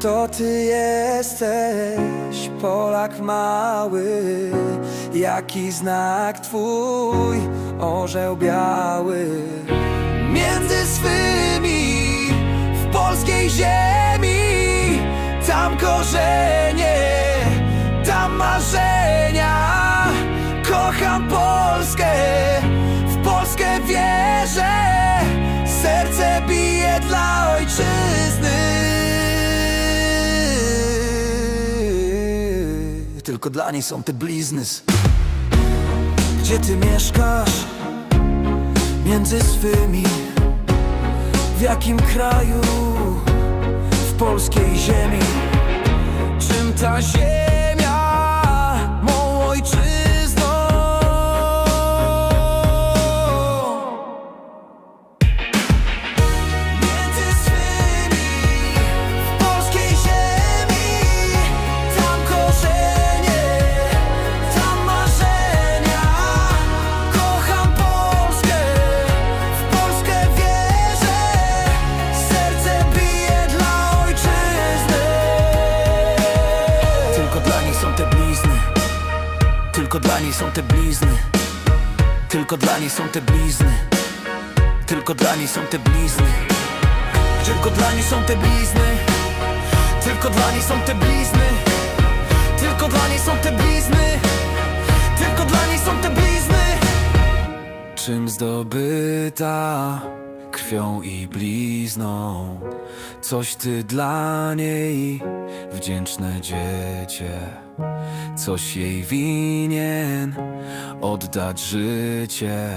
To ty jesteś, Polak mały Jaki znak twój, orzeł biały. Między swymi, w polskiej ziemi Tam korzenie, tam marzenia. Kocham Polskę, w Polskę wierzę Serce bije dla Tylko dla niej są te blizny Gdzie ty mieszkasz? Między swymi W jakim kraju? W polskiej ziemi Czym ta ziemia Tylko dla niej są te blizny. Tylko dla niej są te blizny. Tylko dla niej są te blizny. Tylko dla niej są te blizny. Tylko dla niej są te blizny. Tylko dla niej są te blizny. Tylko dla niej są te blizny. Czym zdobyta krwią i blizną. Coś ty dla niej wdzięczne dziecię. Coś jej winien oddać życie